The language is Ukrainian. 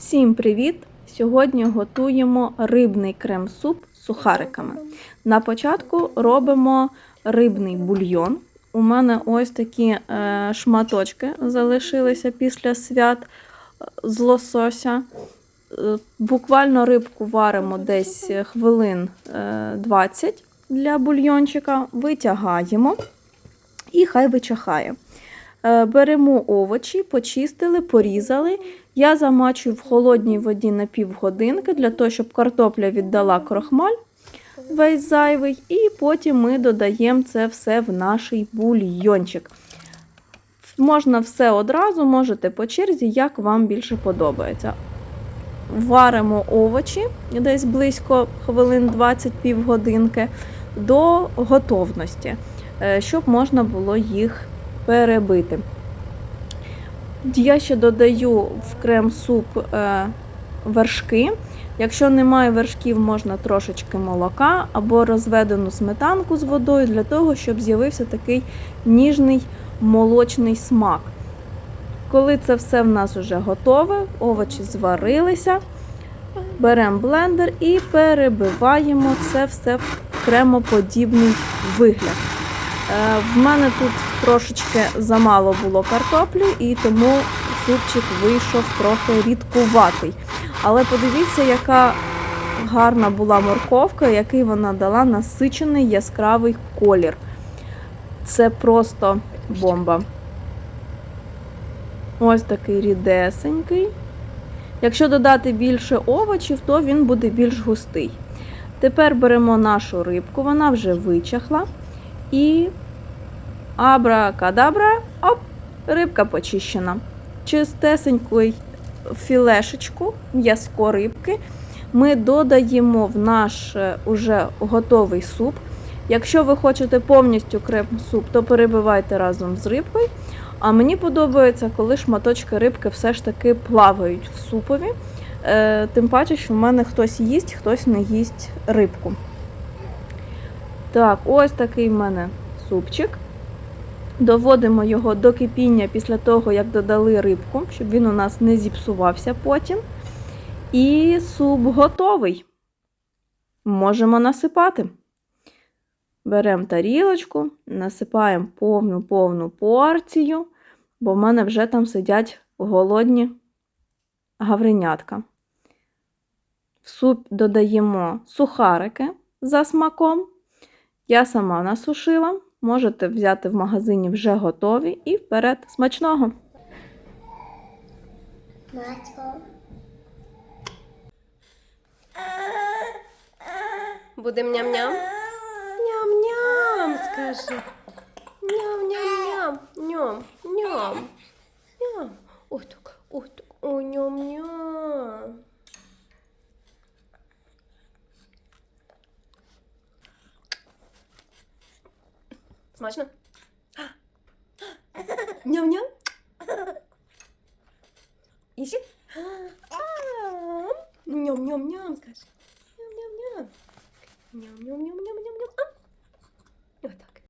Всім привіт! Сьогодні готуємо рибний крем-суп з сухариками. На початку робимо рибний бульйон. У мене ось такі е, шматочки залишилися після свят е, з лосося. Е, Буквально рибку варимо десь хвилин е, 20 для бульйончика, витягаємо і хай вичахає. Е, Беремо овочі, почистили, порізали. Я замачую в холодній воді на півгодинки для того, щоб картопля віддала крохмаль весь зайвий, і потім ми додаємо це все в наш бульйончик. Можна все одразу, можете по черзі, як вам більше подобається. Варимо овочі десь близько хвилин 20 півгодинки до готовності, е, щоб можна було їх перебити. Я ще додаю в крем-суп е, вершки. Якщо немає вершків, можна трошечки молока або розведену сметанку з водою для того, щоб з'явився такий ніжний молочний смак. Коли це все в нас вже готове, овочі зварилися, беремо блендер і перебиваємо це все в кремоподібний вигляд. Е, В мене тут трошечки замало було картоплі, і тому супчик вийшов трохи рідкуватий. Але подивіться, яка гарна була морковка, який вона дала насичений яскравий колір. Це просто бомба. Ось такий рідесенький. Якщо додати більше овочів, то він буде більш густий. Тепер беремо нашу рибку, вона вже вичахла. І абракадабра, оп, рибка почищена. Чистесеньку філешечку, м'язко рибки ми додаємо в наш е, уже готовий суп. Якщо ви хочете повністю крем-суп, то перебивайте разом з рибкою. А мені подобається, коли шматочки рибки все ж таки плавають в супові. Е, Тим паче, що в мене хтось їсть, хтось не їсть рибку. Так, ось такий в мене супчик. Доводимо його до кипіння після того, як додали рибку, щоб він у нас не зіпсувався потім. І суп готовий. Можемо насипати. Беремо тарілочку, насипаємо повну-повну порцію, бо в мене вже там сидять голодні гавринятка. В суп додаємо сухарики за смаком. Я сама насушила. Можете взяти в магазині вже готові і вперед смачного. Будем ням-ням? Ням-ням, скажи. Ням-ням-ням. Ням, ням. Ням. Ой, так, ой, так. Ой, ням-ням. Смачно? Ням-ням? Іще? Ням-ням-ням, скажи. Ням-ням-ням. Ням-ням-ням-ням-ням-ням. Ось так.